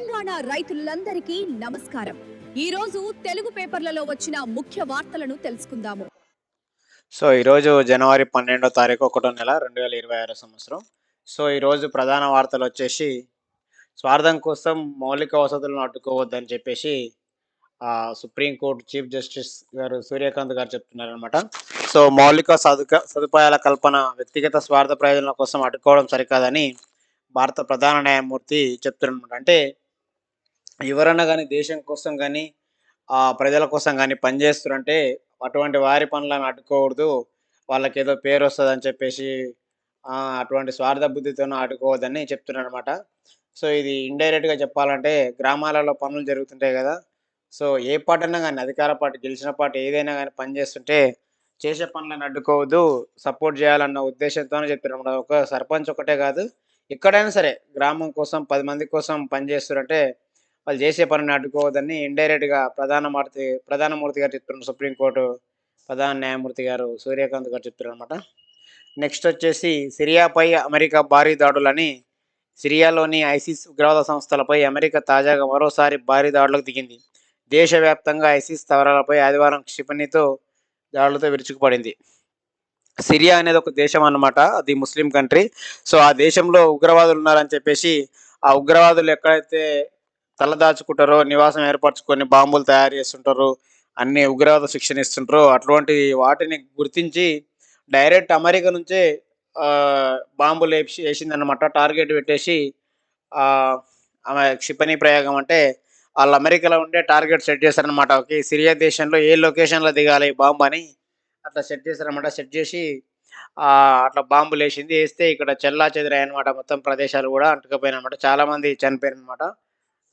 తెలంగాణ రైతులందరికీ నమస్కారం. ఈ రోజు తెలుగు పేపర్లలో వచ్చిన ముఖ్య వార్తలను తెలుసుకుందాము. సో ఈరోజు జనవరి పన్నెండో తారీఖు ఒకటో నెల రెండు వేల ఇరవై ఆరో సంవత్సరం. సో ఈరోజు ప్రధాన వార్తలు వచ్చేసి స్వార్థం కోసం మౌలిక వసతులను అడ్డుకోవద్దని చెప్పేసి సుప్రీంకోర్టు చీఫ్ జస్టిస్ గారు సూర్యకాంత్ గారు చెప్తున్నారనమాట సో మౌలిక సదుక సదుపాయాల కల్పన వ్యక్తిగత స్వార్థ ప్రయోజనాల కోసం అడ్డుకోవడం సరికాదని భారత ప్రధాన న్యాయమూర్తి చెప్తున్నారనమాట అంటే ఎవరన్నా కానీ దేశం కోసం కానీ ఆ ప్రజల కోసం కానీ పనిచేస్తున్నారంటే అటువంటి వారి పనులను అడ్డుకోకూడదు. వాళ్ళకి ఏదో పేరు వస్తుంది అని చెప్పేసి అటువంటి స్వార్థ బుద్ధితోనూ అడ్డుకోవద్దని చెప్తున్నాను అనమాట సో ఇది ఇండైరెక్ట్గా చెప్పాలంటే గ్రామాలలో పనులు జరుగుతుంటాయి కదా. సో ఏ పార్టీ అయినా కానీ అధికార పార్టీ గెలిచిన పార్టీ ఏదైనా కానీ పనిచేస్తుంటే చేసే పనులను అడ్డుకోవద్దు సపోర్ట్ చేయాలన్న ఉద్దేశంతోనే చెప్తున్నారు ఒక సర్పంచ్ ఒకటే కాదు ఎక్కడైనా సరే గ్రామం కోసం పది మంది కోసం పనిచేస్తున్నారంటే వాళ్ళు చేసే పనిని అడ్డుకోవద్దని ఇండైరెక్ట్గా ప్రధానమూర్తి ప్రధానమూర్తి గారు చెప్తున్నారు. సుప్రీంకోర్టు ప్రధాన న్యాయమూర్తి గారు సూర్యకాంత్ గారు చెప్తున్నారు అనమాట నెక్స్ట్ వచ్చేసి సిరియాపై అమెరికా భారీ దాడులని సిరియాలోని ఐసిస్ ఉగ్రవాద సంస్థలపై అమెరికా తాజాగా మరోసారి భారీ దాడులకు దిగింది. దేశవ్యాప్తంగా ఐసిస్ స్థావరాలపై ఆదివారం క్షిపణితో దాడులతో విరుచుకుపడింది. సిరియా అనేది ఒక దేశం అన్నమాట అది ముస్లిం కంట్రీ. సో ఆ దేశంలో ఉగ్రవాదులు ఉన్నారని చెప్పేసి ఆ ఉగ్రవాదులు ఎక్కడైతే తలదాచుకుంటారు నివాసం ఏర్పరచుకొని బాంబులు తయారు చేస్తుంటారు అన్ని ఉగ్రవాద శిక్షణ ఇస్తుంటారు అటువంటి వాటిని గుర్తించి డైరెక్ట్ అమెరికా నుంచే బాంబులు వేసి వేసిందనమాట టార్గెట్ పెట్టేసి ఆమె క్షిపణి ప్రయోగం అంటే వాళ్ళు అమెరికాలో ఉండే టార్గెట్ సెట్ చేశారనమాట ఓకే సిరియా దేశంలో ఏ లొకేషన్లో దిగాలి బాంబు అని అట్లా సెట్ చేశారనమాట సెట్ చేసి అట్లా బాంబులు వేసింది. వేస్తే ఇక్కడ చెల్లా చెదిరాయి అనమాట మొత్తం ప్రదేశాలు కూడా అంటుకుపోయినమాట. చాలామంది చనిపోయారనమాట చనిపోయారు అనమాట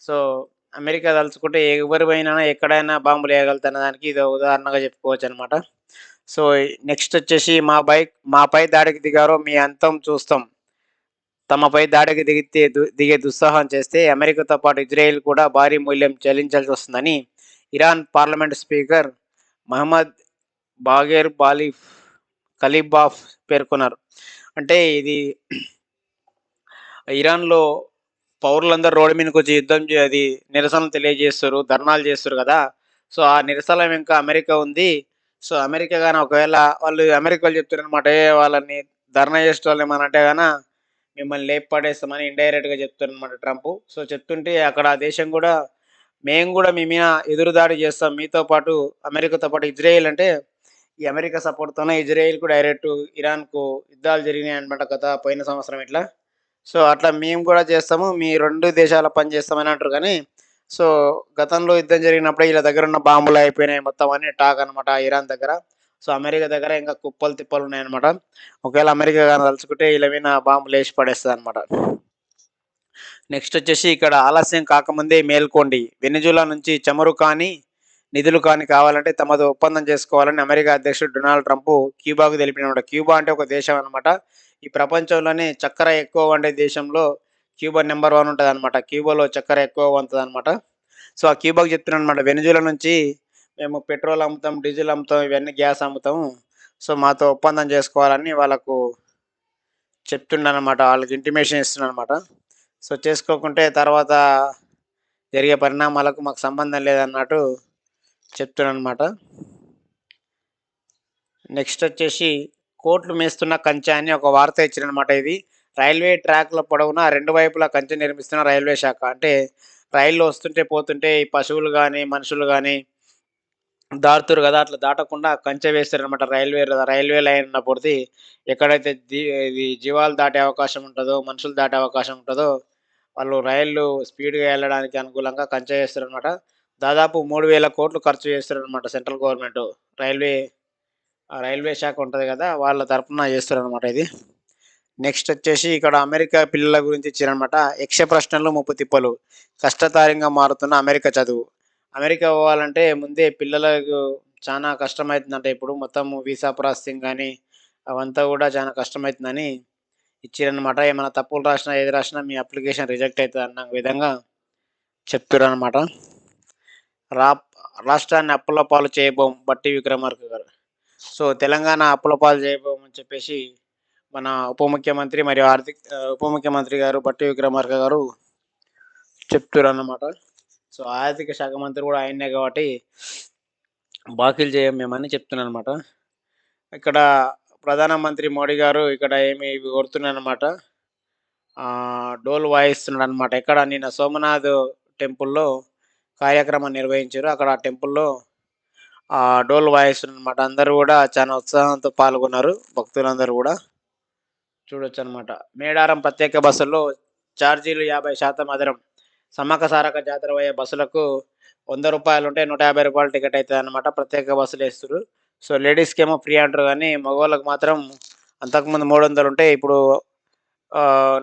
సో అమెరికా తలుచుకుంటే ఎవరి ఎక్కడైనా బాంబులు వేయగలుగుతున్న దానికి ఇది ఉదాహరణగా చెప్పుకోవచ్చు అనమాట సో నెక్స్ట్ వచ్చేసి మా బైక్ మాపై దాడికి దిగారో మీ అంతం చూస్తాం. తమపై దాడికి దిగితే దిగే దుస్సాహం చేస్తే అమెరికాతో పాటు ఇజ్రాయెల్ కూడా భారీ మూల్యం చెల్లించాల్సి వస్తుందని Iran parliament speaker Mohammad Bagher బాలిఫ్ Ghalibaf పేర్కొన్నారు. అంటే ఇది ఇరాన్లో పౌరులందరూ రోడ్డు మీదకి వచ్చి యుద్ధం అది నిరసనలు తెలియజేస్తారు ధర్నాలు చేస్తారు కదా. సో ఆ నిరసన ఇంకా అమెరికా ఉంది. సో అమెరికా కానీ ఒకవేళ వాళ్ళు అమెరికాలో చెప్తారు ఏ వాళ్ళని ధర్నా చేసే వాళ్ళు ఏమని మిమ్మల్ని లేపు పడేస్తామని ఇండైరెక్ట్గా చెప్తారు అనమాట ట్రంప్. సో చెప్తుంటే అక్కడ ఆ దేశం కూడా మేము కూడా మీ మీద ఎదురుదాడి చేస్తాం. మీతో పాటు అమెరికాతో పాటు ఇజ్రాయెల్ అంటే ఈ అమెరికా సపోర్ట్తోనే ఇజ్రాయెల్కు డైరెక్ట్ ఇరాన్కు యుద్ధాలు జరిగినాయి అనమాట గత పోయిన సంవత్సరం ఇట్లా సో అట్లా మేము కూడా చేస్తాము. మీ రెండు దేశాల పని చేస్తామని అంటారు కానీ సో గతంలో యుద్ధం జరిగినప్పుడు వీళ్ళ దగ్గర ఉన్న బాంబులు అయిపోయినాయి మొత్తం అని టాక్ అనమాట ఇరాన్ దగ్గర. సో అమెరికా దగ్గర ఇంకా కుప్పలు తిప్పలు ఉన్నాయన్నమాట. ఒకవేళ అమెరికా కానీ తలుచుకుంటే వీళ్ళ మీద బాంబులు వేసి పడేస్తుంది అనమాట నెక్స్ట్ వచ్చేసి ఇక్కడ ఆలస్యం కాకముందే మేల్కోండి. వెనిజులా నుంచి చమురు కానీ నిధులు కానీ కావాలంటే తమతో ఒప్పందం చేసుకోవాలని అమెరికా అధ్యక్షుడు డొనాల్డ్ ట్రంప్ క్యూబాకు తెలిపినమాట. క్యూబా అంటే ఒక దేశం అనమాట ఈ ప్రపంచంలోనే చక్కెర ఎక్కువ వండే దేశంలో క్యూబా నెంబర్ వన్ ఉంటుంది అనమాట క్యూబాలో చక్కెర ఎక్కువ వంతుంది అనమాట సో ఆ క్యూబాకి చెప్తున్నాను అనమాట వెనుజుల నుంచి మేము పెట్రోల్ అమ్ముతాం డీజిల్ అమ్ముతాం ఇవన్నీ గ్యాస్ అమ్ముతాము సో మాతో ఒప్పందం చేసుకోవాలని వాళ్ళకు చెప్తుండనమాట వాళ్ళకి ఇంటిమేషన్ ఇస్తున్నాను అనమాట సో చేసుకోకుంటే తర్వాత జరిగే పరిణామాలకు మాకు సంబంధం లేదన్నట్టు చెప్తున్నాను అనమాట నెక్స్ట్ వచ్చేసి కోట్లు మేస్తున్న కంచె అని ఒక వార్త ఇచ్చారనమాట ఇది. రైల్వే ట్రాక్ల పొడవునా రెండు వైపులా కంచె నిర్మిస్తున్న రైల్వే శాఖ. అంటే రైళ్ళు వస్తుంటే పోతుంటే ఈ పశువులు కానీ మనుషులు కానీ దారుతురు కదా అట్లా దాటకుండా కంచె వేస్తారనమాట రైల్వే రైల్వే లైన్ ఉన్నప్పుడు ఎక్కడైతే ఇది జీవాలు దాటే అవకాశం ఉంటుందో మనుషులు దాటే అవకాశం ఉంటుందో వాళ్ళు రైళ్ళు స్పీడ్గా వెళ్ళడానికి అనుకూలంగా కంచె వేస్తారనమాట దాదాపు మూడు వేల కోట్లు ఖర్చు చేస్తారనమాట సెంట్రల్ గవర్నమెంట్ రైల్వే రైల్వే శాఖ ఉంటుంది కదా వాళ్ళ తరఫున చేస్తారనమాట ఇది. నెక్స్ట్ వచ్చేసి ఇక్కడ అమెరికా పిల్లల గురించి ఇచ్చారనమాట యక్ష ప్రశ్నలు ముప్పు తిప్పలు. కష్టతరంగా మారుతున్న అమెరికా చదువు. అమెరికా పోవాలంటే ముందే పిల్లలకు చాలా కష్టమవుతుందంట ఇప్పుడు మొత్తం వీసా ప్రాసెసింగ్ కానీ అవంతా కూడా చాలా కష్టమవుతుందని ఇచ్చారనమాట ఏమైనా తప్పులు రాసినా ఏది రాసినా మీ అప్లికేషన్ రిజెక్ట్ అవుతుంది అన్న విధంగా చెప్తారనమాట రా రాష్ట్రాన్ని అప్పుల పాలు చేయబోం బట్టి విక్రమార్క గారు. సో తెలంగాణ అప్పుల పాలు చేయబోమని చెప్పేసి మన ఉప ముఖ్యమంత్రి మరియు ఆర్థిక ఉప ముఖ్యమంత్రి గారు పట్టి విక్రమార్క గారు చెప్తున్నారు అన్నమాట సో ఆర్థిక శాఖ మంత్రి కూడా ఆయన్నే కాబట్టి బాకీలు చేయం మేమని చెప్తున్నాను అనమాట ఇక్కడ ప్రధానమంత్రి మోడీ గారు ఇక్కడ ఏమి కొడుతున్నారనమాట డోల్ వాయిస్తున్నాడు అనమాట ఇక్కడ నిన్న సోమనాథ్ టెంపుల్లో కార్యక్రమం నిర్వహించారు. అక్కడ ఆ టెంపుల్లో డోల్ వాయిస్తున్నారు అనమాట అందరూ కూడా చాలా ఉత్సాహంతో పాల్గొన్నారు. భక్తులందరూ కూడా చూడొచ్చు అనమాట మేడారం ప్రత్యేక బస్సుల్లో ఛార్జీలు యాభై శాతం అదనం. సమ్మక సారక జాతర పోయే బస్సులకు వంద రూపాయలు ఉంటే నూట యాభై రూపాయలు టికెట్ అవుతుంది అనమాట ప్రత్యేక బస్సులు వేస్తారు సో లేడీస్కి ఏమో ఫ్రీ అంటారు కానీ మగవాళ్ళకి మాత్రం అంతకుముందు మూడు వందలు ఉంటే ఇప్పుడు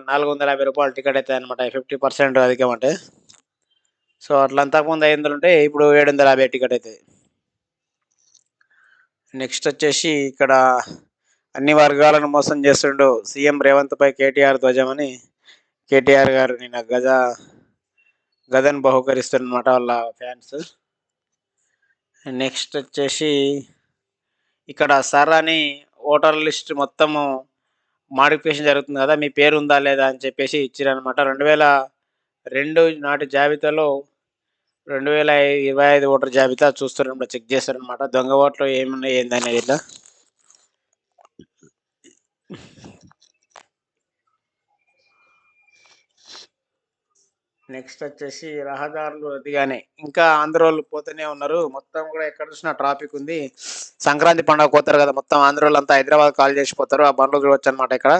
నాలుగు వందల యాభై రూపాయలు టికెట్ అవుతుంది అనమాట ఫిఫ్టీ పర్సెంట్ అధికం అంటే సో అట్లా అంతకుముందు ఐదు వందలు ఉంటే ఇప్పుడు ఏడు వందల యాభై టికెట్ అవుతుంది నెక్స్ట్ వచ్చేసి ఇక్కడ అన్ని వర్గాలను మోసం చేస్తుండు సీఎం రేవంత్పై కేటీఆర్ ధ్వజమని కేటీఆర్ గారు నిన్న గజ గదన్ బహుకరిస్తున్నమాట వాళ్ళ ఫ్యాన్స్. నెక్స్ట్ వచ్చేసి ఇక్కడ సార్ అని ఓటర్ లిస్ట్ మొత్తము మాడిఫికేషన్ జరుగుతుంది కదా మీ పేరు ఉందా లేదా అని చెప్పేసి ఇచ్చారనమాట రెండు వేల రెండు నాటి జాబితాలో రెండు వేల ఇరవై ఐదు ఓటర్ జాబితా చూస్తున్నప్పుడు చెక్ చేస్తారనమాట దొంగ ఓట్లు ఏమున్నాయి ఏందనేది ఇలా నెక్స్ట్ వచ్చేసి రహదారులు రద్దీగానే. ఇంకా ఆంధ్రోళ్ళు పోతూనే ఉన్నారు. మొత్తం కూడా ఎక్కడ చూసినా ట్రాఫిక్ ఉంది. సంక్రాంతి పండుగ పోతారు కదా మొత్తం ఆంధ్రోళ్ళు అంతా హైదరాబాద్ కాల్ చేసిపోతారు ఆ బండ్లు చూడొచ్చు అనమాట ఇక్కడ.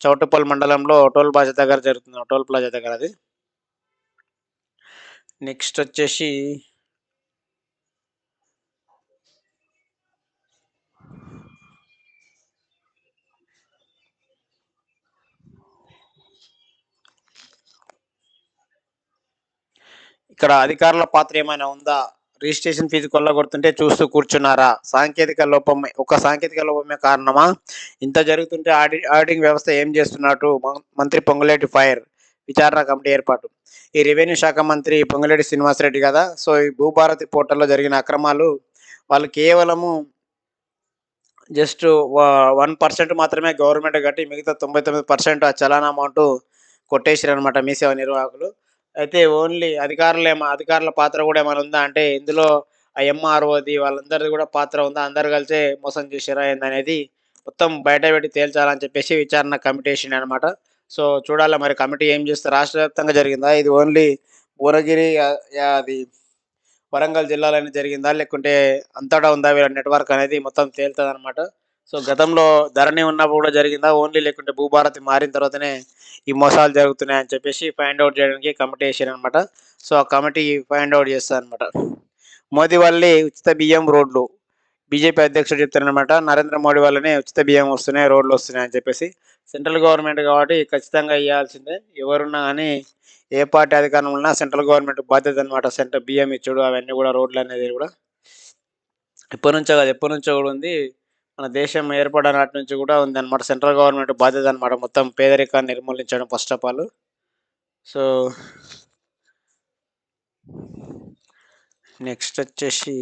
చౌటుపల్లి మండలంలో టోల్ ప్లాజా దగ్గర జరుగుతుంది. టోల్ ప్లాజా దగ్గర అది. నెక్స్ట్ వచ్చేసి ఇక్కడ అధికారుల పాత్ర ఏమైనా ఉందా? రిజిస్ట్రేషన్ ఫీజు కొల్లగొడుతుంటే చూస్తూ కూర్చున్నారా? సాంకేతిక లోపమే ఒక సాంకేతిక లోపమే కారణమా? ఇంత జరుగుతుంటే ఆడి ఆడిటింగ్ వ్యవస్థ ఏం చేస్తున్నట్టు? మంత్రి పొంగులేటి ఫైర్ విచారణ కమిటీ ఏర్పాటు. ఈ రెవెన్యూ శాఖ మంత్రి పొంగులేటి శ్రీనివాసరెడ్డి కదా సో ఈ భూభారతి పోర్టల్లో జరిగిన అక్రమాలు వాళ్ళు కేవలము జస్ట్ వన్ పర్సెంట్ మాత్రమే గవర్నమెంట్ కట్టి మిగతా తొంభై తొమ్మిది పర్సెంట్ ఆ చలాన్ అమౌంట్ కొట్టేసారు అనమాట మీ సేవ నిర్వాహకులు. అయితే ఓన్లీ అధికారులు ఏమో అధికారుల పాత్ర కూడా ఏమైనా ఉందా అంటే ఇందులో ఆ ఎంఆర్ఓది వాళ్ళందరిది కూడా పాత్ర ఉందా? అందరు కలిసే మోసం చేశారా ఏందనేది మొత్తం బయట పెట్టి తేల్చాలని చెప్పేసి విచారణ కమిటీ వేసిండు అనమాట సో చూడాలి మరి కమిటీ ఏం చేస్తే రాష్ట్ర వ్యాప్తంగా జరిగిందా? ఇది ఓన్లీ భువనగిరి అది వరంగల్ జిల్లాలోనే జరిగిందా? లేకుంటే అంతటా ఉందా? వీళ్ళ నెట్వర్క్ అనేది మొత్తం తేలుతుంది అనమాట సో గతంలో ధరణి ఉన్నప్పుడు కూడా జరిగిందా? ఓన్లీ లేకుంటే భూభారతి మారిన తర్వాతనే ఈ మోసాలు జరుగుతున్నాయని చెప్పేసి ఫైండ్ అవుట్ చేయడానికి కమిటీ వేసారు అనమాట సో ఆ కమిటీ ఫైండ్ అవుట్ చేస్తుంది అనమాట మోదీ వల్లే ఉచిత బియ్యం రోడ్లు. బీజేపీ అధ్యక్షుడు చెప్తారనమాట నరేంద్ర మోడీ వల్లనే ఉచిత బియ్యం వస్తున్నాయి రోడ్లు వస్తున్నాయి అని చెప్పేసి. సెంట్రల్ గవర్నమెంట్ కాబట్టి ఖచ్చితంగా ఇవ్వాల్సిందే ఎవరున్నా కానీ ఏ పార్టీ అధికారంలో ఉన్నా సెంట్రల్ గవర్నమెంట్ బాధ్యత అనమాట సెంటర్ బియ్యం ఇచ్చుడు అవన్నీ కూడా రోడ్లు అనేది కూడా. ఎప్పటి నుంచో కాదు ఎప్పటి నుంచో కూడా ఉంది. మన దేశం ఏర్పడిన నాటి నుంచి కూడా ఉంది అనమాట సెంట్రల్ గవర్నమెంట్ బాధ్యత అనమాట మొత్తం పేదరికాన్ని నిర్మూలించడం first of all. So next వచ్చేసి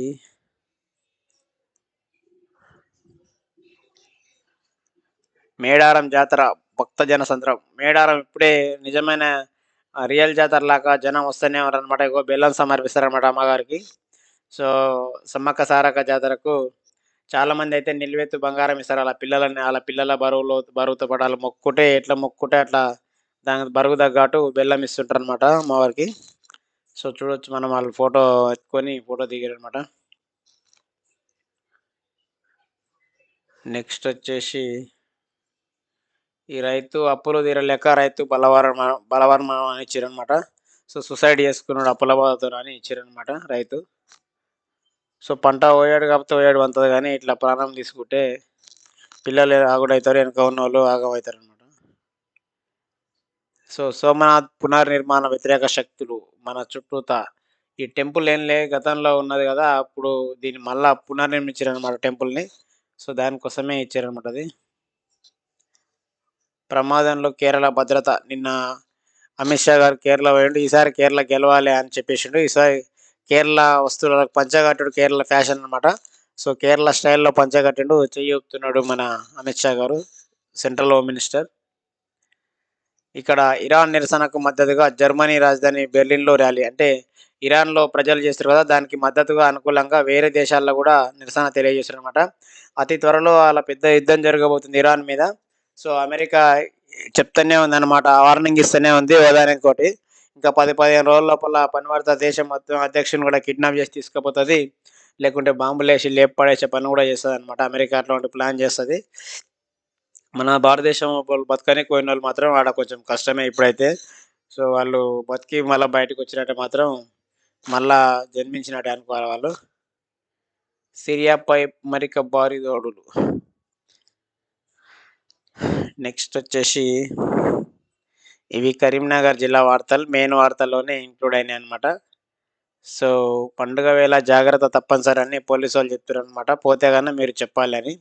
మేడారం జాతర భక్త జన సంద్రం. మేడారం ఇప్పుడే నిజమైన రియల్ జాతర లాగా జనం వస్తూనే ఉన్నారనమాట ఇగో బెల్లం సమర్పిస్తారనమాట అమ్మగారికి. సో సమ్మక్క సారక్క జాతరకు చాలామంది అయితే నిల్వెత్తు బంగారం ఇస్తారు. అలా పిల్లలని అలా పిల్లల బరువులో బరువుతో పాటు అలా మొక్కుంటే ఎట్లా మొక్కుంటే అట్లా దాని బరువు తగ్గట్టు బెల్లం ఇస్తుంటారు అనమాట అమ్మవారికి. సో చూడొచ్చు మనం వాళ్ళు ఫోటో ఎత్తుకొని ఫోటో దిగారనమాట నెక్స్ట్ వచ్చేసి ఈ రైతు అప్పులు తీరలేక రైతు బలవరం బలవరం అని ఇచ్చారనమాట సో సూసైడ్ చేసుకున్నాడు అప్పుల బాధతో అని ఇచ్చారనమాట రైతు. సో పంట పోయాడు కాబట్టి పోయాడు అంతది కానీ ఇట్లా ప్రాణం తీసుకుంటే పిల్లలు ఆగుడవుతారు వెనక ఉన్న వాళ్ళు ఆగమవుతారు అనమాట సో సోమనాథ్ పునర్నిర్మాణ వ్యతిరేక శక్తులు మన చుట్టూత. ఈ టెంపుల్ ఏం లే గతంలో ఉన్నది కదా అప్పుడు దీన్ని మళ్ళా పునర్నిర్మించారు అనమాట టెంపుల్ని. సో దానికోసమే ఇచ్చారనమాట అది. ప్రమాదంలో కేరళ భద్రత నిన్న అమిత్ షా గారు కేరళ పోయిండు ఈసారి కేరళ గెలవాలి అని చెప్పేసిండు ఈసారి కేరళ వస్తువులకు పంచగట్టుడు కేరళ ఫ్యాషన్ అనమాట సో కేరళ స్టైల్లో పంచగట్టిండు చెయ్యి ఊపుతున్నాడు మన Amit Shah garu central home minister ఇక్కడ ఇరాన్ నిరసనకు మద్దతుగా జర్మనీ రాజధాని బెర్లిన్‌లో ర్యాలీ. అంటే ఇరాన్‌లో ప్రజలు చేస్తారు కదా! దానికి మద్దతుగా అనుకూలంగా వేరే దేశాల్లో కూడా నిరసన తెలియజేశారనమాట. అతి త్వరలో అలా పెద్ద యుద్ధం జరగబోతుంది ఇరాన్ మీద. సో, అమెరికా చెప్తూనే ఉందన్నమాట. వార్నింగ్ ఇస్తూనే ఉంది ఒకదానికొకటి. ఇంకా 10, 15 రోజుల లోపల పనిపడత దేశం మొత్తం అధ్యక్షుని కూడా కిడ్నాప్ చేసి తీసుకుపోతుంది లేకుంటే బాంబులేసి లేపడేసే పడేసే పని కూడా చేస్తుంది అనమాట అమెరికా అట్లాంటి ప్లాన్ చేస్తుంది మన భారతదేశం బతకనికి పోయిన వాళ్ళు మాత్రం ఆడ కొంచెం కష్టమే ఇప్పుడైతే. సో, వాళ్ళు బతికి మళ్ళీ బయటకు వచ్చినట్టే మాత్రం మళ్ళా జన్మించినట్టే అనుకోవాలి వాళ్ళు. సిరియాపై మరిక భారీ దోడులు నెక్స్ట్ వచ్చేసి ఇవి కరీంనగర్ జిల్లా వార్తలు. మెయిన్ వార్తల్లోనే ఇంక్లూడ్ అయినాయి అనమాట సో, పండుగ వేళ జాగ్రత్త తప్పనిసరి అని పోలీసోళ్ళు అనమాట పోతే కన్నా మీరు చెప్పాలని.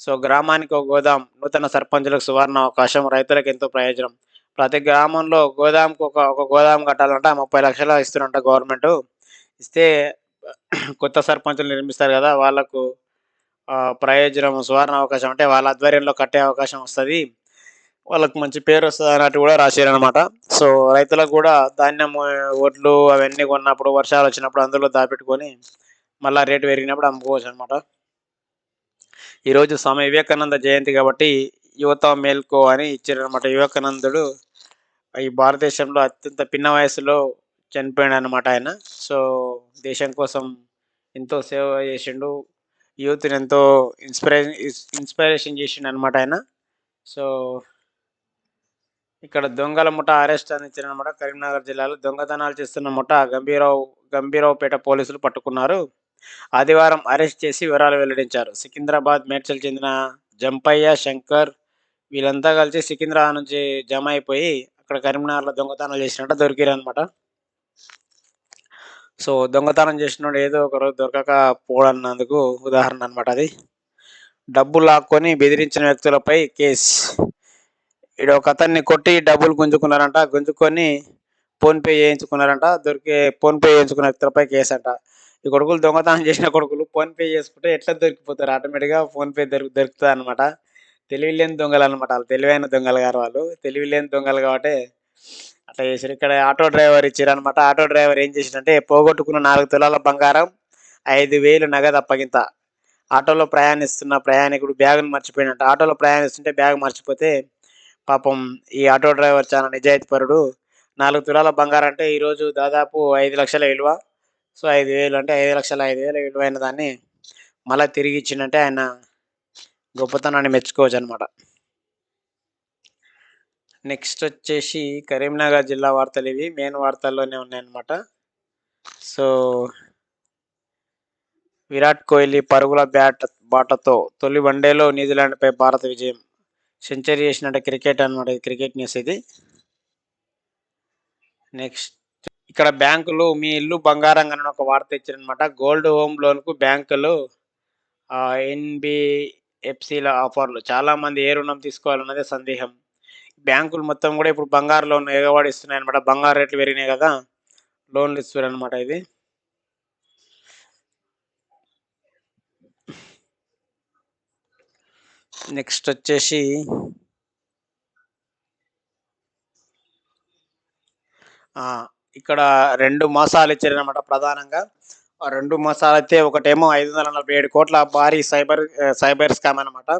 సో, గ్రామానికో గోదాం నూతన సర్పంచులకు సువర్ణ అవకాశం రైతులకు ఎంతో ప్రయోజనం. ప్రతి గ్రామంలో గోదాంకు ఒక ఒక గోదాం కట్టాలంట 30,00,000 ఇస్తురంట గవర్నమెంటు. ఇస్తే కొత్త సర్పంచులు నిర్మిస్తారు కదా! వాళ్ళకు ప్రయోజనం సువర్ణ అవకాశం అంటే వాళ్ళ ఆధ్వర్యంలో కట్టే అవకాశం వస్తుంది వాళ్ళకి మంచి పేరొస్తది అన్నట్టు కూడా రాశారనమాట సో, రైతులకు కూడా ధాన్యం, వడ్లు అవన్నీ కొన్నప్పుడు వర్షాలు వచ్చినప్పుడు అందులో దాపెట్టుకొని మళ్ళీ రేటు పెరిగినప్పుడు అమ్ముకోవచ్చు అనమాట ఈరోజు స్వామి వివేకానంద జయంతి కాబట్టి యువత మేల్కో అని ఇచ్చారనమాట వివేకానందుడు ఈ భారతదేశంలో అత్యంత పిన్న వయసులో చనిపోయాడు అనమాట ఆయన. సో, దేశం కోసం ఎంతో సేవ చేసిండు. యూత్‌ని ఎంతో ఇన్స్‌పిరే ఇన్స్పిరేషన్ చేసిండు అనమాట ఆయన. సో ఇక్కడ దొంగల ముఠా అరెస్ట్ అని కరీంనగర్ జిల్లాలో దొంగతనాలు చేస్తున్న ముఠా గంభీరావు గంభీరావుపేట పోలీసులు పట్టుకున్నారు. ఆదివారం అరెస్ట్ చేసి వివరాలు వెల్లడించారు. సికింద్రాబాద్, మేడ్చల్ చెందిన జంపయ్య, శంకర్ వీళ్ళంతా కలిసి సికింద్రాబాద్ నుంచి జమ అయిపోయి అక్కడ కరీంనగర్‌లో దొంగతనాలు చేసినట్టు దొరికిరనమాట సో, దొంగతనం చేసినోడు ఏదో ఒకరోజు దొరకక పోడన్నందుకు ఉదాహరణ అనమాట అది. డబ్బు లాక్కొని బెదిరించిన వ్యక్తులపై కేస్. ఈడ ఒకతన్ని కొట్టి డబ్బులు గుంజుకున్నారంట. గుంజుకొని ఫోన్‌పే చేయించుకున్నారంట. దొరికే ఫోన్‌పే చేయించుకున్న వ్యక్తులపై కేసంట. ఈ కొడుకులు దొంగతనం చేసిన కొడుకులు ఫోన్‌పే చేసుకుంటే ఎట్లా దొరికిపోతారు ఆటోమేటిక్‌గా ఫోన్‌పే దొరి అనమాట తెలివిలేని దొంగలు అనమాట వాళ్ళు తెలివైన దొంగలు గారు వాళ్ళు. తెలివిలేని దొంగలు కాబట్టి అట్లా చేశారు ఇక్కడ ఆటో డ్రైవర్ ఇచ్చిరన్నమాట. ఆటో డ్రైవర్ ఏం చేసిండంటే పోగొట్టుకున్న నాలుగు తులాల బంగారం, ఐదు వేలు నగదు అప్పగింత. ఆటోలో ప్రయాణిస్తున్న ప్రయాణికుడు బ్యాగును మర్చిపోయినట్టు ఆటోలో ప్రయాణిస్తుంటే బ్యాగ్ మర్చిపోతే పాపం ఈ ఆటో డ్రైవర్ చాలా నిజాయితీపరుడు. నాలుగు తులాల బంగారం అంటే ఈరోజు దాదాపు ఐదు లక్షల విలువ. సో, ఐదు వేలు అంటే 5,05,000 విలువైన దాన్ని మళ్ళీ తిరిగి ఇచ్చిందంటే ఆయన గొప్పతనాన్ని మెచ్చుకోవచ్చు అనమాట నెక్స్ట్ వచ్చేసి కరీంనగర్ జిల్లా వార్తలు ఇవి మెయిన్ వార్తల్లోనే ఉన్నాయన్నమాట. సో విరాట్ కోహ్లీ పరుగుల బ్యాట్ బాటతో తొలి వన్డేలో న్యూజిలాండ్‌పై భారత విజయం. సెంచరీ చేసినట్టు క్రికెట్ అనమాట ఇది క్రికెట్ న్యూస్ ఇది. నెక్స్ట్ ఇక్కడ బ్యాంకులు మీ ఇల్లు బంగారం అని ఒక వార్త ఇచ్చారనమాట గోల్డ్ హోమ్ లోన్‌కు బ్యాంకులు ఎన్‌బిఎఫ్‌సిల ఆఫర్లు. చాలామంది ఏ రుణం తీసుకోవాలన్నదే సందేహం. బ్యాంకులు మొత్తం కూడా ఇప్పుడు బంగారు లోన్ ఎగవాడి ఇస్తున్నాయన్నమాట. బంగారు రేట్లు పెరిగినాయి కదా! లోన్‌లు ఇస్తుర్రన్నమాట ఇది. నెక్స్ట్ వచ్చేసి ఇక్కడ రెండు మోసాలు ఇచ్చారన్నమాట ప్రధానంగా. రెండు మోసాలు అయితే ఒకటేమో ఐదు వందల నలభై ఏడు కోట్ల భారీ సైబర్ సైబర్ స్కామ్ అనమాట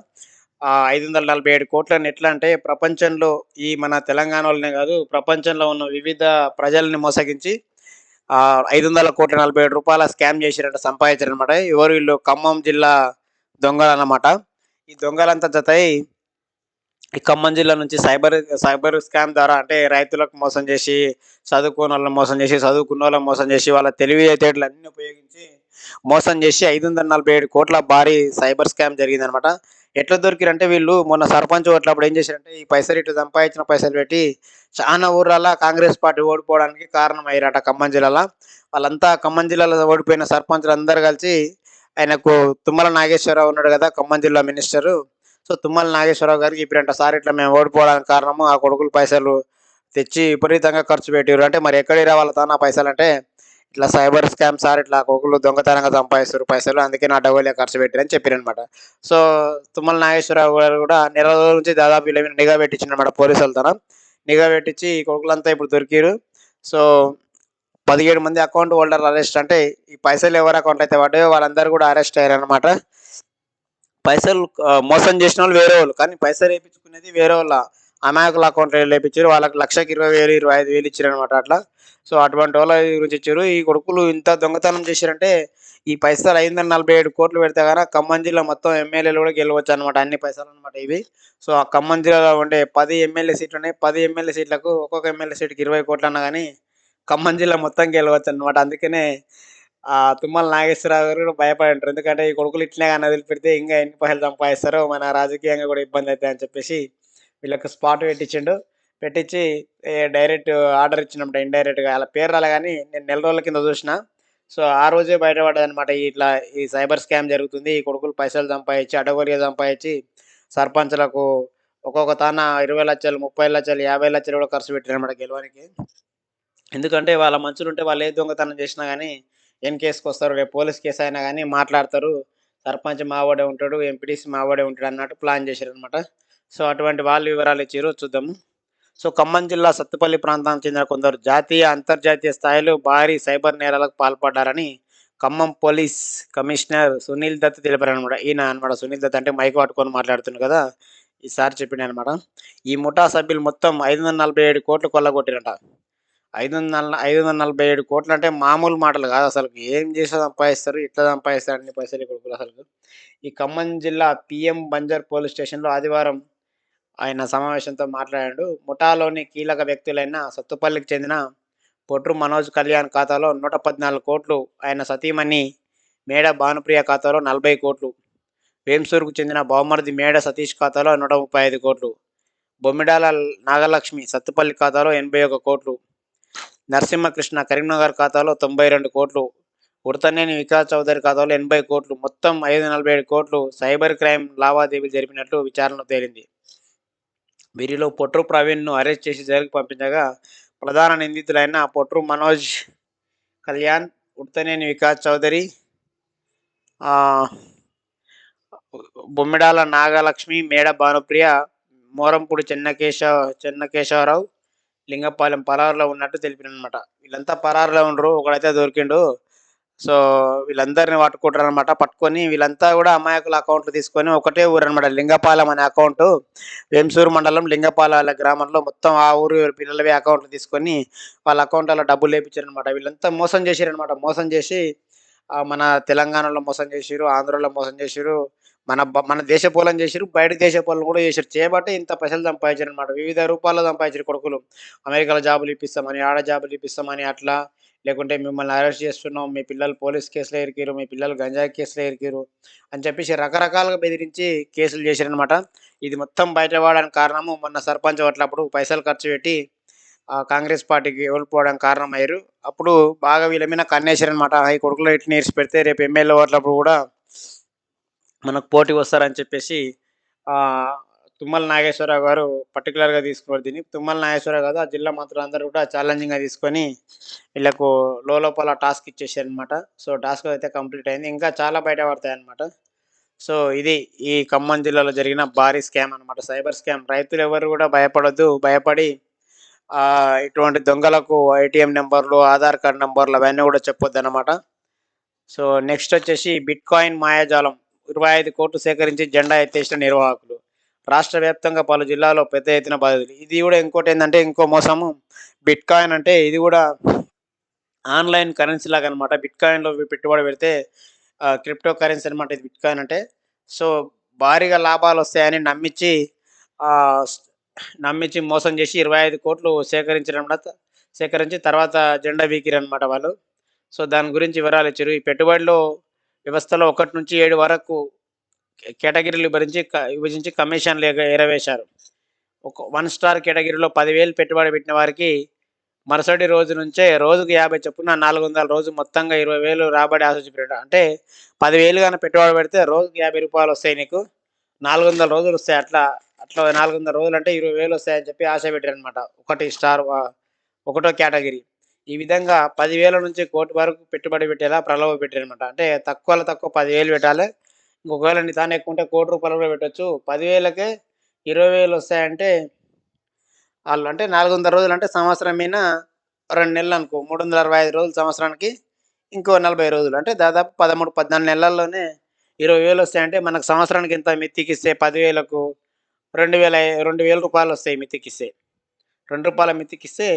ఐదు వందల నలభై ఏడు 547,00,00,000 ఎట్లా అంటే ప్రపంచంలో ఈ మన తెలంగాణలోనే కాదు ప్రపంచంలో ఉన్న వివిధ ప్రజల్ని మోసగించి ఐదు వందల కోట్ల నలభై ఏడు రూపాయల స్కామ్ చేసినట్టు సంపాదించారనమాట ఎవరు వీళ్ళు ఖమ్మం జిల్లా దొంగలన్నమాట. ఈ దొంగలంతా జతయి ఈ ఖమ్మం జిల్లా నుంచి సైబర్ సైబర్ స్కామ్ ద్వారా అంటే రైతులకు మోసం చేసి, చదువుకోనోళ్ళని మోసం చేసి, చదువుకున్న వాళ్ళని మోసం చేసి, వాళ్ళ తెలివితేటలన్నీ ఉపయోగించి మోసం చేసి ఐదు వందల నలభై ఏడు కోట్ల భారీ సైబర్ స్కామ్ జరిగిందన్నమాట. ఎట్లా దొరికిరంటే వీళ్ళు మొన్న సర్పంచ్ ఓట్లప్పుడు ఏం చేశారంటే ఈ పైసలు ఇటు సంపాదించిన పైసలు పెట్టి చాలా ఊర్లలో కాంగ్రెస్ పార్టీ ఓడిపోవడానికి కారణం అయ్యారట ఖమ్మం జిల్లాలో వాళ్ళంతా ఖమ్మం జిల్లాలో ఓడిపోయిన సర్పంచ్లు అందరూ కలిసి ఆయనకు తుమ్మల నాగేశ్వరరావు ఉన్నాడు కదా! ఖమ్మం జిల్లా మినిస్టరు. సో, తుమ్మల నాగేశ్వరరావు గారికి ఇప్పుడంట సార్ ఇట్లా మేము ఓడిపోవడానికి కారణము ఆ కొడుకులు పైసలు తెచ్చి విపరీతంగా ఖర్చు పెట్టారు అంటే మరి ఎక్కడిరా వాళ్ళ తానా అంటే ఇట్లా సైబర్ స్కామ్ సార్ ఇట్లా కొడుకులు దొంగతనంగా సంపాదిస్తారు పైసలు. అందుకే నా డబ్బులే ఖర్చు పెట్టారని చెప్పారనమాట సో, తుమ్మల నాగేశ్వరరావు గారు కూడా నెల రోజుల నుంచి దాదాపు ఇలా నిఘా పెట్టించిండన్నమాట పోలీసులతో నిఘా పెట్టించి ఈ కొడుకులంతా ఇప్పుడు దొరికారు సో పదిహేడు మంది అకౌంట్ హోల్డర్ అరెస్ట్ అంటే ఈ పైసలు ఎవరి అకౌంట్ అయితే పడ్డాయో వాళ్ళందరూ కూడా అరెస్ట్ అయ్యారనమాట పైసలు మోసం చేసిన వాళ్ళు వేరే వాళ్ళు. కానీ పైసలు వేయించుకునేది వేరే వాళ్ళ అమాయకుల అకౌంట్ వేయించారు. వాళ్ళకి లక్షకి ఇరవై వేలు ఇరవై ఐదు వేలు ఇచ్చారు అనమాట అట్లా. సో అటువంటి వాళ్ళ గురించి ఇచ్చారు. ఈ కొడుకులు ఇంత దొంగతనం చేశారంటే ఈ పైసలు ఐదు వందల నలభై ఏడు కోట్లు పెడితే కానీ ఖమ్మం జిల్లా మొత్తం ఎమ్మెల్యేలు కూడా గెలవచ్చు అనమాట అన్ని పైసలు అనమాట ఇవి. సో ఆ ఖమ్మం జిల్లాలో ఉండే పది ఎమ్మెల్యే సీట్లు ఉన్నాయి పది ఎమ్మెల్యే సీట్లకు ఒక్కొక్క ఎమ్మెల్యే సీట్కి ఇరవై కోట్లు అన్నా కానీ ఖమ్మం జిల్లా మొత్తం గెలవచ్చు అనమాట అందుకనే ఆ తుమ్మల నాగేశ్వరరావు గారు కూడా భయపడి ఉంటారు. ఎందుకంటే ఈ కొడుకులు ఇట్లనే కానీ వదిలిపెడితే ఇంకా ఎన్ని పైసలు సంపాదిస్తారో మన రాజకీయంగా కూడా ఇబ్బంది అవుతాయి అని చెప్పేసి వీళ్ళకి స్పాట్ పెట్టించిండు. పెట్టించి డైరెక్ట్ ఆర్డర్ ఇచ్చినప్పుడు ఇండైరెక్ట్గా అలా పేరు రాలే కానీ నేను నెల రోజుల కింద చూసిన. సో ఆ రోజే బయటపడ్డదనమాట ఇట్లా ఈ సైబర్ స్కామ్ జరుగుతుంది. ఈ కొడుకులు పైసలు సంపాదించి అడగొరిగా సంపాదించి సర్పంచ్లకు ఒక్కొక్క తాన ఇరవై లక్షలు ముప్పై లక్షలు యాభై లక్షలు కూడా ఖర్చు పెట్టారు అనమాట గెలవానికి ఎందుకంటే వాళ్ళ మంచులు ఉంటే వాళ్ళు ఏ దొంగతనం చేసినా కానీ ఏం కేసుకు వస్తారు రేపు పోలీస్ కేసు అయినా కానీ మాట్లాడతారు. సర్పంచ్ మావాడే ఉంటాడు ఎంపీటీసీ మావాడే ఉంటాడు అన్నట్టు ప్లాన్ చేశారు అనమాట సో అటువంటి వాళ్ళు వివరాలు ఇచ్చారు చూద్దాము. సో ఖమ్మం జిల్లా సత్తుపల్లి ప్రాంతానికి చెందిన కొందరు జాతీయ అంతర్జాతీయ స్థాయిలో భారీ సైబర్ నేరాలకు పాల్పడ్డారని ఖమ్మం పోలీస్ కమిషనర్ సునీల్ దత్ తెలిపారు అనమాట ఈయన అనమాట సునీల్ దత్ అంటే మైక్ పట్టుకొని మాట్లాడుతున్నాడు కదా ఈసారి చెప్పిండు అనమాట ఈ ముఠా సభ్యులు మొత్తం ఐదు వందల నలభై ఏడు కోట్లు కొల్లగొట్టిరట. ఐదు వందల ఐదు వందల నలభై ఏడు కోట్లు అంటే మామూలు మాటలు కాదు. అసలు ఏం చేసి సంపాదిస్తారు ఇట్లా సంపాదిస్తారు అన్ని పైసలు కొడుకులు అసలు. ఈ ఖమ్మం జిల్లా పిఎం బంజర్ పోలీస్ స్టేషన్లో ఆదివారం ఆయన సమావేశంతో మాట్లాడాడు. ముఠాలోని కీలక వ్యక్తులైన సత్తుపల్లికి చెందిన పొట్రు మనోజ్ కళ్యాణ్ ఖాతాలో నూట పద్నాలుగు కోట్లు ఆయన సతీమణి మేడ భానుప్రియ ఖాతాలో నలభై కోట్లు వేంసూరుకు చెందిన బహుమర్ది మేడ సతీష్ ఖాతాలో నూట ముప్పై ఐదు కోట్లు బొమ్మిడాల నాగలక్ష్మి సత్తుపల్లి ఖాతాలో ఎనభై ఒక కోట్లు నరసింహకృష్ణ కరీంనగర్ ఖాతాలో తొంభై రెండు కోట్లు ఉడతనేని వికాస్ చౌదరి ఖాతాలో ఎనభై కోట్లు మొత్తం ఐదు నలభై ఏడు కోట్లు సైబర్ క్రైమ్ లావాదేవీలు జరిపినట్లు విచారణలో తేలింది. వీరిలో పొట్రు ప్రవీణ్ను అరెస్ట్ చేసి జైలుకు పంపించగా ప్రధాన నిందితులైన పొట్రు మనోజ్ కళ్యాణ్ ఉడతనేని వికాస్ చౌదరి బొమ్మిడాల నాగలక్ష్మి మేడ భానుప్రియ మోరంపూడి చెన్నకేశ చెన్నకేశవరావు లింగపాలెం పరారులో ఉన్నట్టు తెలిపినమాట వీళ్ళంతా పరారులో ఉండరు ఒకడైతే దొరికిండు. సో వీళ్ళందరిని పట్టుకుంటారు అనమాట పట్టుకొని వీళ్ళంతా కూడా అమాయకుల అకౌంట్లు తీసుకొని ఒకటే ఊరు అనమాట లింగపాలెం అనే అకౌంట్ వేంసూరు మండలం లింగపాలెం గ్రామంలో మొత్తం ఆ ఊరు పిల్లలవి అకౌంట్లు తీసుకొని వాళ్ళ అకౌంట్లలో డబ్బులు లేపించారు అనమాట వీళ్ళంతా మోసం చేశారు అనమాట మోసం చేసి మన తెలంగాణలో మోసం చేసిరు ఆంధ్రలో మోసం చేసిరు మన బ- మన దేశ పోలం చేసిరు బయట దేశ పోలం కూడా చేశారు చేయబట్టే ఇంత పైసలు సంపాదించారు అనమాట వివిధ రూపాల్లో సంపాదించారు కొడుకులు. అమెరికాలో జాబులు ఇప్పిస్తామని ఆడ జాబులు ఇప్పిస్తామని అట్లా. లేకుంటే మిమ్మల్ని అరెస్ట్ చేస్తున్నాం మీ పిల్లలు పోలీస్ కేసులో ఇరికిరు మీ పిల్లలు గంజాయి కేసులో ఇరికిరు అని చెప్పేసి రకరకాలుగా బెదిరించి కేసులు చేశారనమాట ఇది మొత్తం బయటపడడానికి కారణము మొన్న సర్పంచ్ అట్లప్పుడు పైసలు ఖర్చు పెట్టి ఆ కాంగ్రెస్ పార్టీకి ఓడిపోవడానికి కారణమయ్యారు. అప్పుడు బాగా వీళ్ళ మీద అనమాట ఈ కొడుకులో ఇట్లా నేర్చి పెడితే రేపు ఎమ్మెల్యే ఓట్లప్పుడు కూడా మనకు పోటీ వస్తారని చెప్పేసి తుమ్మల నాగేశ్వరరావు గారు పర్టికులర్గా తీసుకున్నారు దీన్ని. తుమ్మల నాగేశ్వరరావు గారు ఆ జిల్లా మంత్రులు అందరూ కూడా ఛాలెంజింగ్గా తీసుకొని వీళ్ళకు లోపల టాస్క్ ఇచ్చేసారు అనమాట సో టాస్క్ అయితే కంప్లీట్ అయింది. ఇంకా చాలా బయటపడతాయి అనమాట సో ఇది ఈ ఖమ్మం జిల్లాలో జరిగిన భారీ స్కామ్ అన్నమాట. సైబర్ స్కామ్ రైతులు ఎవరు కూడా భయపడొద్దు. భయపడి ఇటువంటి దొంగలకు ఏటీఎం నెంబర్లు ఆధార్ కార్డ్ నెంబర్లు అవన్నీ కూడా చెప్పొద్దు అనమాట సో నెక్స్ట్ వచ్చేసి బిట్ కాయిన్ మాయాజాలం. ఇరవై ఐదు కోట్లు సేకరించి జెండా ఎత్తేసిన నిర్వాహకులు. రాష్ట్ర వ్యాప్తంగా పలు జిల్లాలో పెద్ద ఎత్తున బాధితులు. ఇది కూడా ఇంకోటి ఏంటంటే ఇంకో మోసము. బిట్ కాయిన్ అంటే ఇది కూడా ఆన్లైన్ కరెన్సీ లాగా అనమాట బిట్ కాయిన్లో పెట్టుబడి పెడితే క్రిప్టో కరెన్సీ అనమాట ఇది బిట్ కాయిన్ అంటే. సో భారీగా లాభాలు వస్తాయని నమ్మించి నమ్మించి మోసం చేసి ఇరవై ఐదు కోట్లు సేకరించడం సేకరించి తర్వాత జెండా వీకిరు అనమాట వాళ్ళు. సో దాని గురించి వివరాలు ఇచ్చారు. ఈ పెట్టుబడిలో వ్యవస్థలో ఒకటి నుంచి ఏడు వరకు కేటగిరీలు భరించి క- విభజించి కమిషన్లు ఎగ- ఎరవేశారు ఒక వన్ స్టార్ కేటగిరీలో పదివేలు పెట్టుబడి పెట్టిన వారికి మరుసటి రోజు నుంచే రోజుకు యాభై చొప్పున నాలుగు వందల రోజు మొత్తంగా ఇరవై వేలు రాబడి ఆశించి అంటే పదివేలు కానీ పెట్టుబడి పెడితే రోజుకి యాభై రూపాయలు వస్తాయి నీకు. నాలుగు వందల రోజులు వస్తాయి. అట్లా అట్లా నాలుగు వందల రోజులు అంటే ఇరవై వేలు వస్తాయని చెప్పి ఆశ పెట్టారు అనమాట ఒకటి స్టార్ ఒకటో కేటగిరీ. ఈ విధంగా పదివేల నుంచి కోటి వరకు పెట్టుబడి పెట్టేలా ప్రలోభ పెట్టారనమాట అంటే తక్కువలో తక్కువ పదివేలు పెట్టాలి ఇంకొకవేళ నీ ఎక్కువ ఉంటే కోటి రూపాయలు కూడా పెట్టచ్చు పదివేలకే ఇరవై వేలు వస్తాయంటే వాళ్ళు అంటే 400 రోజులు అంటే సంవత్సరం మీద రెండు నెలలు అనుకో. 365 రోజులు సంవత్సరానికి. ఇంకో 40 రోజులు. అంటే దాదాపు 13, 14 నెలల్లోనే ఇరవై వేలు వస్తాయంటే మనకు సంవత్సరానికి ఇంత మిత్తికిస్తే పదివేలకు రెండు వేల రెండు వేల రూపాయలు వస్తాయి మిత్తికిస్తే. రెండు రూపాయల మిత్తికిస్తే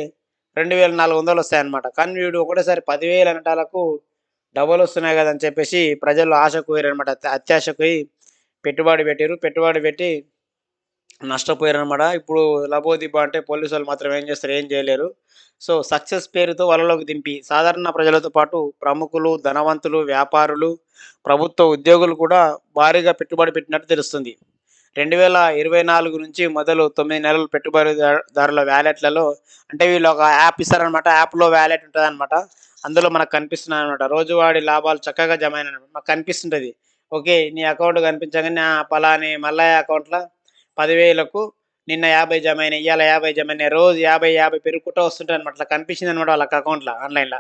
2,400 వస్తాయన్నమాట. కానీ వీడు ఒకటేసారి 10,000 అనటాలకు డబ్బులు వస్తున్నాయి కదా! అని చెప్పేసి ప్రజలు ఆశకు పోయారన్నమాట. అత్యాశకు పెట్టుబడి పెట్టిర్రు. పెట్టుబడి పెట్టి నష్టపోయారనమాట ఇప్పుడు లబోదిబ్బ అంటే పోలీసోళ్ళు మాత్రం ఏం చేస్తారు? ఏం చేయలేరు. సో, సక్సెస్ పేరుతో వలలోకి దింపి సాధారణ ప్రజలతో పాటు ప్రముఖులు, ధనవంతులు, వ్యాపారులు, ప్రభుత్వ ఉద్యోగులు కూడా భారీగా పెట్టుబడి పెట్టినట్టు తెలుస్తుంది. 2024 నుంచి మొదలు తొమ్మిది నెలలు పెట్టుబడిదారుల వ్యాలెట్లలో అంటే వీళ్ళు ఒక యాప్ ఇస్తారన్నమాట. యాప్‌లో వ్యాలెట్ ఉంటుంది అనమాట అందులో మనకు కనిపిస్తున్నాయి అనమాట రోజువారీ లాభాలు చక్కగా జమ అయినాయి. మాకు కనిపిస్తుంటది. ఓకే. నీ అకౌంట్ కనిపించగానే ఆ! పలాని మల్లయ్య అకౌంట్లో పదివేలకు నిన్న 50 జమ అయినాయి. ఇవాళ యాభై జమ అయినాయి. రోజు 50, 50 పెరుగుకుంటూ వస్తుంటాయన్నమాట. అట్లా కనిపించిందన్నమాట వాళ్ళకి అకౌంట్లో ఆన్లైన్లో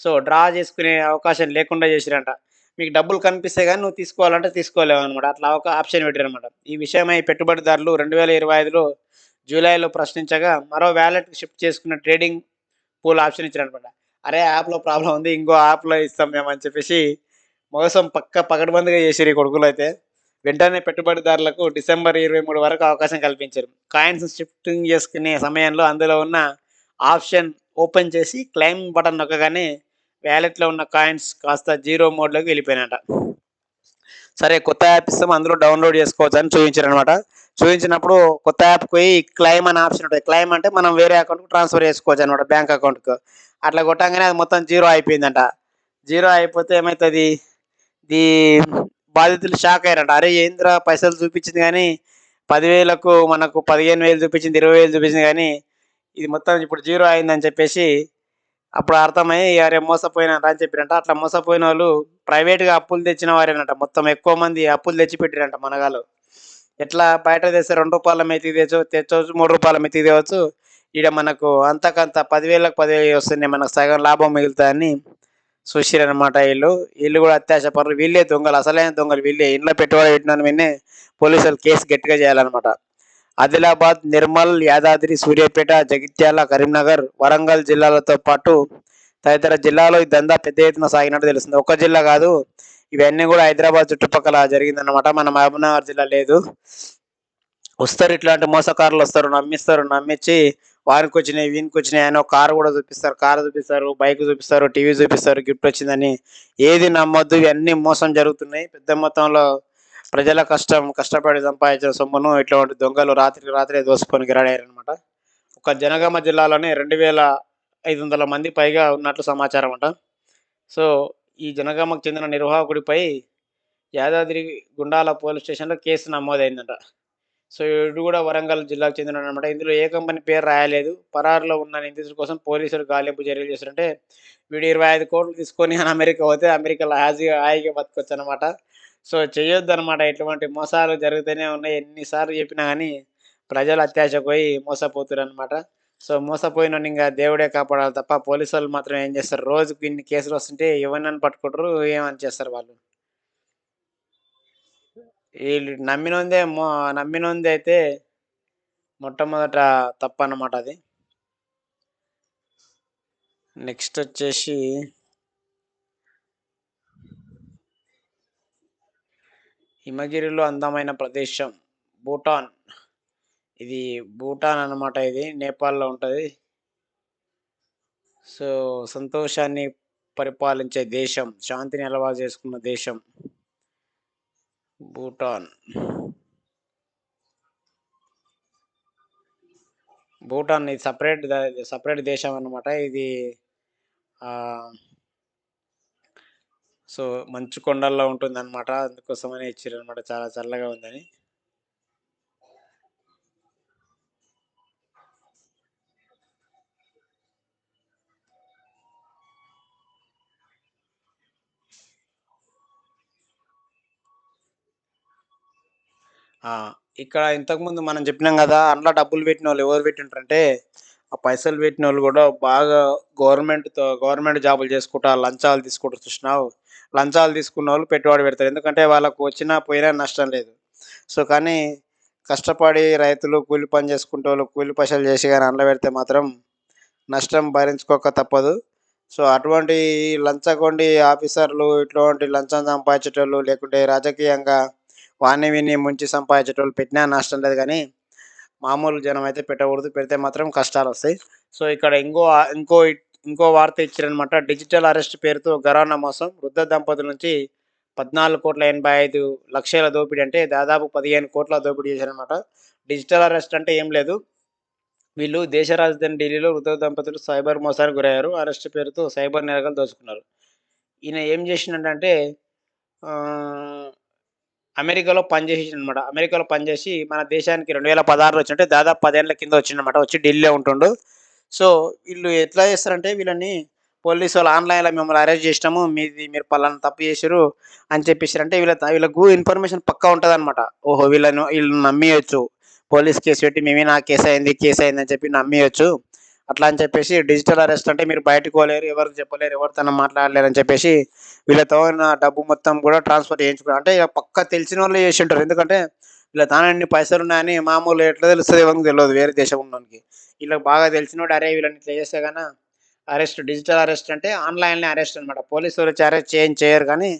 సో, డ్రా చేసుకునే అవకాశం లేకుండా చేసిరంట మీకు డబ్బులు కనిపిస్తే కానీ నువ్వు తీసుకోవాలంటే తీసుకోలేవన్నమాట. అట్లా ఒక ఆప్షన్ పెట్టిర్రన్నమాట. ఈ విషయమై పెట్టుబడిదారులు 2025లో జూలైలో ప్రశ్నించగా మరో వ్యాలెట్కి షిఫ్ట్ చేసుకున్న ట్రేడింగ్ పూల్ ఆప్షన్ ఇచ్చారనమాట అరే! యాప్‌లో ప్రాబ్లం ఉంది. ఇంకో యాప్‌లో ఇస్తాం మేము అని చెప్పేసి మోసం పక్క పగడబందిగా చేసారు ఈ అయితే వెంటనే పెట్టుబడిదారులకు డిసెంబర్ 23 వరకు అవకాశం కల్పించారు. కాయిన్స్ షిఫ్టింగ్ చేసుకునే సమయంలో అందులో ఉన్న ఆప్షన్ ఓపెన్ చేసి క్లైమ్ బటన్ నొక్కగానే వ్యాలెట్లో ఉన్న కాయిన్స్ కాస్త జీరో మోడ్‌లోకి వెళ్ళిపోయినట సరే కొత్త యాప్ ఇస్తాం అందులో డౌన్‌లోడ్ చేసుకోవచ్చని అనమాట చూపించినప్పుడు కొత్త యాప్‌కి పోయి క్లైమ్ అనే ఆప్షన్ ఉంటుంది క్లైమ్ అంటే మనం వేరే అకౌంట్‌కి ట్రాన్స్‌ఫర్ చేసుకోవచ్చు అనమాట బ్యాంక్ అకౌంట్‌కు. అట్లా కొట్టంగానే అది మొత్తం జీరో అయిపోయిందంట. జీరో అయిపోతే ఏమవుతుంది దీ బాధితులు షాక్ అయ్యారంట. అరే! ఏందిరా పైసలు చూపించింది కానీ పదివేలకు మనకు 15,000 చూపించింది. ఇరవై వేలు చూపించింది కానీ ఇది మొత్తం ఇప్పుడు జీరో అయిందని చెప్పేసి అప్పుడు అర్థమయ్యి అరే! మోసపోయినారా అని చెప్పిరంట. అట్లా మోసపోయిన వాళ్ళు ప్రైవేట్‌గా అప్పులు తెచ్చిన వారేనంట. మొత్తం ఎక్కువ మంది అప్పులు తెచ్చి మనగాలు మనగాళ్ళు. ఎట్లా బయట తెస్తే రెండు రూపాయల మెతికి తెచ్చు తెచ్చవచ్చు మూడు రూపాయల మెతికి తెవచ్చు ఈడ మనకు అంతకంత పదివేలకు పదివేలు వస్తున్నాయి. మనకు సగం లాభం మిగులుతదని అనమాట వీళ్ళు వీళ్ళు కూడా అత్యాశ వీళ్ళే దొంగలు. అసలైన దొంగలు వీళ్ళే. ఇంట్లో పెట్టుబడి పెట్టినాను విన్నే పోలీసులు కేసు గట్టిగా చేయాలన్నమాట. ఆదిలాబాద్, నిర్మల్, యాదాద్రి, సూర్యాపేట, జగిత్యాల, కరీంనగర్, వరంగల్ జిల్లాలతో పాటు తదితర జిల్లాలో ఈ దందా పెద్ద ఎత్తున సాగినట్టు తెలుస్తుంది. ఒక్క జిల్లా కాదు. ఇవన్నీ కూడా హైదరాబాద్ చుట్టుపక్కల జరిగిందనమాట మన మహబూబ్‌నగర్ జిల్లా లేదు. వస్తారు ఇట్లాంటి మోసకారులు వస్తారు. నమ్మిస్తారు. నమ్మించి వారికి వచ్చినాయి వీనికి వచ్చినాయి అని ఒక కారు కూడా చూపిస్తారు. కారు చూపిస్తారు. బైక్ చూపిస్తారు. టీవీ చూపిస్తారు. గిఫ్ట్ వచ్చిందని. ఏది నమ్మొద్దు. ఇవన్నీ మోసం జరుగుతున్నాయి. పెద్ద మొత్తంలో ప్రజల కష్టం కష్టపడి సంపాదించిన సొమ్మును ఇటువంటి దొంగలు రాత్రికి రాత్రే దోసుకొని గిరాడారనమాట ఒక జనగామ జిల్లాలోనే 2,500 మంది పైగా ఉన్నట్లు సమాచారం అంట. సో, ఈ జనగామకు చెందిన నిర్వాహకుడిపై యాదాద్రి గుండాల పోలీస్ స్టేషన్‌లో కేసు నమోదైందంట. సో, ఇడు కూడా వరంగల్ జిల్లాకు చెందినోడన్నమాట. ఇందులో ఏ కంపెనీ పేరు రాయలేదు. పరారులో ఉన్న నిందితుడి కోసం పోలీసులు గాలింపు చర్యలు చేశారంటే వీడు 25,00,00,000 తీసుకొని అమెరికా పోతే అమెరికాలో హాయిగా బతకొచ్చు అనమాట సో, చేయొద్దు అనమాట ఇటువంటి మోసాలు జరుగుతూనే ఉన్నాయి. ఎన్నిసార్లు చెప్పినా కానీ ప్రజలు అత్యాశకు పోయి మోసపోతుర్రన్నమాట. సో, మోసపోయిన ఇంకా దేవుడే కాపాడాలి తప్ప పోలీసోళ్ళు మాత్రం ఏం చేస్తారు? రోజుకి ఇన్ని కేసులు వస్తుంటే ఎవరినైనా పట్టుకుంటారు. ఏమని చేస్తారు వాళ్ళు? వీళ్ళు నమ్మినోందే మో నమ్మినోందైతే మొట్టమొదట తప్ప అనమాట అది. నెక్స్ట్ వచ్చేసి హిమగిరిలో అందమైన ప్రదేశం భూటాన్. ఇది భూటాన్ అన్నమాట ఇది. నేపాల్‌లో ఉంటుంది సో, సంతోషాన్ని పరిపాలించే దేశం. శాంతిని అలవాటు చేసుకున్న దేశం. భూటాన్. భూటాన్ ఇది సపరేట్ సపరేట్ దేశం అనమాట ఇది సో, మంచు కొండల్లో ఉంటుంది ఉంటుందన్నమాట. అందుకోసమనే అనమాట చాలా చల్లగా ఉందని. ఇక్కడ ఇంతకుముందు మనం చెప్పినాం కదా అందులో డబ్బులు పెట్టిన వాళ్ళు ఎవరు పెట్టింటారంటే ఆ పైసలు పెట్టిన వాళ్ళు కూడా బాగా గవర్నమెంట్‌తో గవర్నమెంట్ జాబులు చేసుకుంటా లంచాలు తీసుకుంటారు చూసినావు? లంచాలు తీసుకున్న వాళ్ళు పెట్టుబడి పెడతారు. ఎందుకంటే వాళ్ళకు వచ్చినా పోయినా నష్టం లేదు. సో, కానీ కష్టపడి రైతులు కూలి పని చేసుకుంటోళ్ళు కూలి పైసలు చేసి కానీ అండ పెడితే మాత్రం నష్టం భరించుకోక తప్పదు సో అటువంటి లంచగొండి ఆఫీసర్లు ఇటువంటి లంచం సంపాదించేటోళ్ళు లేకుంటే రాజకీయంగా వాణ్ణి విని ముంచి సంపాదించేటోళ్ళు పెట్టినా నష్టం లేదు కానీ మామూలు జనం అయితే పెట్టకూడదు. పెడితే మాత్రం కష్టాలు వస్తాయి సో ఇక్కడ ఇంకో ఇంకో ఇంకో వార్త ఇచ్చారనమాట డిజిటల్ అరెస్ట్ పేరుతో గరానా మోసం. వృద్ధ దంపతుల నుంచి పద్నాలుగు కోట్ల ఎనభై ఐదు లక్షల దోపిడీ అంటే దాదాపు పదిహేను కోట్ల దోపిడీ చేశారనమాట డిజిటల్ అరెస్ట్ అంటే ఏం లేదు. వీళ్ళు దేశ రాజధాని ఢిల్లీలో వృద్ధ దంపతులు సైబర్ మోసానికి గురయ్యారు. అరెస్ట్ పేరుతో సైబర్ నేరగాలు దోచుకున్నారు. ఈయన ఏం చేసిందంటే అమెరికాలో పనిచేసి అనమాట అమెరికాలో పనిచేసి మన దేశానికి రెండు వేల పదహారులో వచ్చింటే దాదాపు పదేళ్ళ కింద వచ్చిండనమాట వచ్చి ఢిల్లీలో ఉంటుండు. సో వీళ్ళు ఎట్లా చేస్తారంటే వీళ్ళని పోలీసు వాళ్ళు ఆన్లైన్లో మిమ్మల్ని అరెస్ట్ చేసినాము మీది మీరు పలానా తప్పు చేశారు అని చెప్పేసారంటే వీళ్ళ వీళ్ళకు ఇన్ఫర్మేషన్ పక్కా ఉంటుంది అనమాట ఓహో వీళ్ళను వీళ్ళు నమ్మియొచ్చు. పోలీస్ కేసు పెట్టి మేమే నా కేసు అయింది కేసు అయింది అని చెప్పి నమ్మియొచ్చు. అట్లా అని చెప్పేసి డిజిటల్ అరెస్ట్ అంటే మీరు బయటకు పోలేరు ఎవరికి చెప్పలేరు ఎవరితో మాట్లాడలేరు అని చెప్పేసి వీళ్ళతో ఉన్న డబ్బు మొత్తం కూడా ట్రాన్స్ఫర్ చేయించుకున్నారు. అంటే ఇక పక్క తెలిసిన వాళ్ళు చేసి ఉంటారు. ఎందుకంటే ఇలా తానన్ని పైసలు ఉన్నాయని మామూలు ఎట్లా తెలుస్తుంది ఎవరికి తెలియదు వేరే దేశం ఉన్నోనికి. వీళ్ళకి బాగా తెలిసినోడు అరే వీళ్ళని ఇట్లా చేస్తే కానీ అరెస్ట్ డిజిటల్ అరెస్ట్ అంటే ఆన్లైన్లో అరెస్ట్ అనమాట పోలీసులు వచ్చి అరెస్ట్ చేయం చేయరు కానీ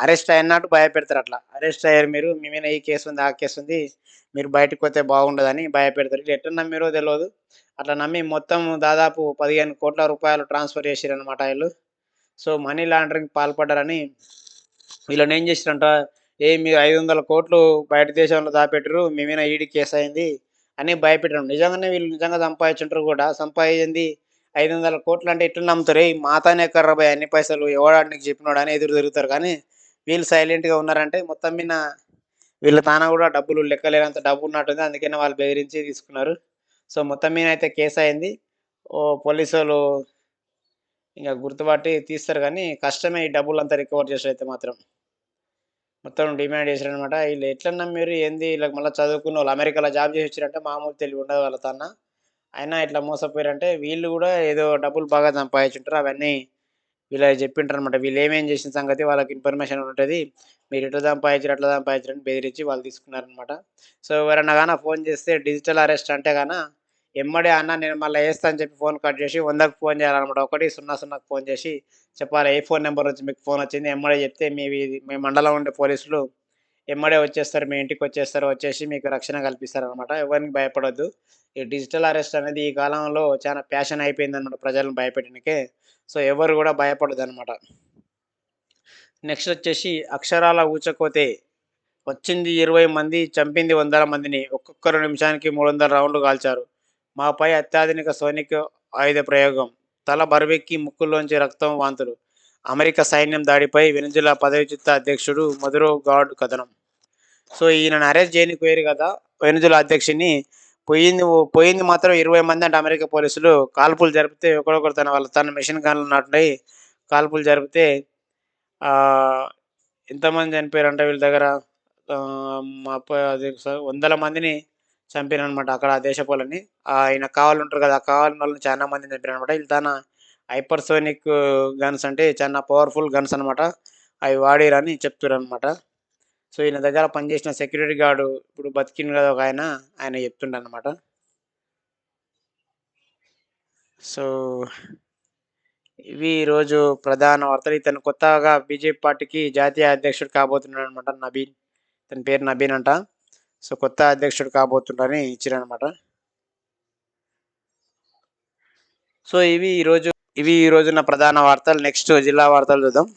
అరెస్ట్ అయినట్టు భయపెడతారు అట్లా. అరెస్ట్ అయ్యారు మీరు మీ మీద ఈ కేసు ఉంది ఆ కేసు ఉంది మీరు బయటకు పోతే బాగుండదని భయపెడతారు. ఇట్లా ఎట్లా నమ్మిరో తెలియదు అట్లా నమ్మి మొత్తం దాదాపు పదిహేను కోట్ల రూపాయలు ట్రాన్స్ఫర్ చేసిరు అనమాట వీళ్ళు. సో మనీ లాండరింగ్ పాల్పడ్డారని వీళ్ళని ఏం చేసిరంట? ఏ మీరు ఐదు వందల కోట్లు బయట దేశంలో దాపెట్టరు మీ మీద ఈడీ కేసు అయింది అని భయపెట్టడం నిజంగానే వీళ్ళు నిజంగా సంపాదించుంటారు కూడా. సంపాదించింది ఐదు వందల కోట్లు అంటే ఎట్లా నమ్ముతారు? "ఏయ్, మాతానే కర్రబాయ్ అన్ని పైసలు ఎవడానికి చెప్పినాడు అని ఎదురు తిరుగుతారు. కానీ వీళ్ళు సైలెంట్గా ఉన్నారంటే మొత్తం మీద వీళ్ళ తాన కూడా డబ్బులు లెక్కలేనంత డబ్బు ఉన్నట్టుంది. అందుకనే వాళ్ళు బెదిరించి తీసుకున్నారు. సో మొత్తం మీద అయితే కేసు అయింది. ఓ పోలీసు వాళ్ళు ఇంకా గుర్తుపట్టి తీస్తారు కానీ కష్టమే ఈ డబ్బులు అంతా రికవర్ చేసి అయితే మాత్రం. మొత్తం డిమాండ్ చేశారు అనమాట వీళ్ళు ఎట్లన్నా మీరు ఏంది? వీళ్ళకి మళ్ళీ చదువుకున్న వాళ్ళు అమెరికాలో జాబ్ చేసి వచ్చారంటే మామూలు తెలివి ఉండదు వాళ్ళ తన? అయినా ఇట్లా మోసపోయారంటే వీళ్ళు కూడా ఏదో డబ్బులు బాగా సంపాదించుంటారు. అవన్నీ వీళ్ళు చెప్పింటారు అనమాట వీళ్ళు ఏమేం చేసిన సంగతి వాళ్ళకి ఇన్ఫర్మేషన్ ఉంటుంది. మీరు ఇట్లా సంపాదించారు అట్లా సంపాదించారు అని బెదిరించి వాళ్ళు తీసుకున్నారనమాట సో ఎవరన్నా కానీ ఫోన్ చేస్తే డిజిటల్ అరెస్ట్ అంటే కానీ ఎమ్మడే అన్న నేను మళ్ళీ వేస్తా అని చెప్పి ఫోన్ కట్ చేసి వందకు ఫోన్ చేయాలన్నమాట. ఒకటి సున్నా సున్నాకు ఫోన్ చేసి చెప్పాలి ఏ ఫోన్ నెంబర్ నుంచి మీకు ఫోన్ వచ్చింది? ఎమ్మడే చెప్తే మీ మీ మండలం ఉండే పోలీసులు ఎమ్మడే వచ్చేస్తారు మీ ఇంటికి వచ్చేస్తారు వచ్చేసి మీకు రక్షణ కల్పిస్తారు అనమాట ఎవరికి భయపడొద్దు. ఈ డిజిటల్ అరెస్ట్ అనేది ఈ కాలంలో చాలా ప్యాషన్ అయిపోయింది అనమాట ప్రజలను భయపెట్టడానికి సో ఎవరు కూడా భయపడదు అనమాట నెక్స్ట్ వచ్చేసి అక్షరాల ఊచకోతే వచ్చింది ఇరవై మంది చంపింది వందల మందిని ఒక్కొక్కరు నిమిషానికి మూడు వందల రౌండ్లు కాల్చారు. మాపై అత్యాధునిక సోనిక్ ఆయుధ ప్రయోగం. తల బరువెక్కి ముక్కుల్లోంచి రక్తం వాంతులు. అమెరికా సైన్యం దాడిపై వెనుజులా పదవిచ్యుత అధ్యక్షుడు మధురో గాడ్ కథనం. సో ఈయనను అరెస్ట్ చేయనికి పోయారు కదా వెనుజుల అధ్యక్షుని. పోయింది పోయింది మాత్రం ఇరవై మంది అంటే అమెరికా పోలీసులు. కాల్పులు జరిపితే ఒకరొకరు తన వాళ్ళ తన మిషన్ గన్లు నాటున్నాయి కాల్పులు జరిపితే ఎంతమంది ఎంతమంది చనిపోయారంటే వీళ్ళ దగ్గర? మా అది స- వందల మందిని చంపారు అనమాట అక్కడ ఆ దేశ పోలని ఆయన కావాలి ఉంటారు కదా ఆ కావాలని వాళ్ళని చాలా మందిని చంపారు అనమాట వీళ్ళు తన హైపర్సోనిక్ గన్స్ అంటే చాలా పవర్ఫుల్ గన్స్ అనమాట అవి వాడిరని చెప్తారు అనమాట సో ఈయన దగ్గర పనిచేసిన సెక్యూరిటీ గార్డు ఇప్పుడు బతికిన కదా ఒక ఆయన ఆయన చెప్తుండనమాట సో ఇవి ఈరోజు ప్రధాన వార్తలు. ఇతను కొత్తగా బీజేపీ పార్టీకి జాతీయ అధ్యక్షుడు కాబోతున్నాడు అనమాట నబీన్. తన పేరు నబీన్ అంట. సో కొత్త అధ్యక్షుడు కాబోతున్నాడని ఇచ్చారనమాట సో ఇవి ఈరోజు ఇవి ఈ రోజున ప్రధాన వార్తలు. నెక్స్ట్ జిల్లా వార్తలు చూద్దాం.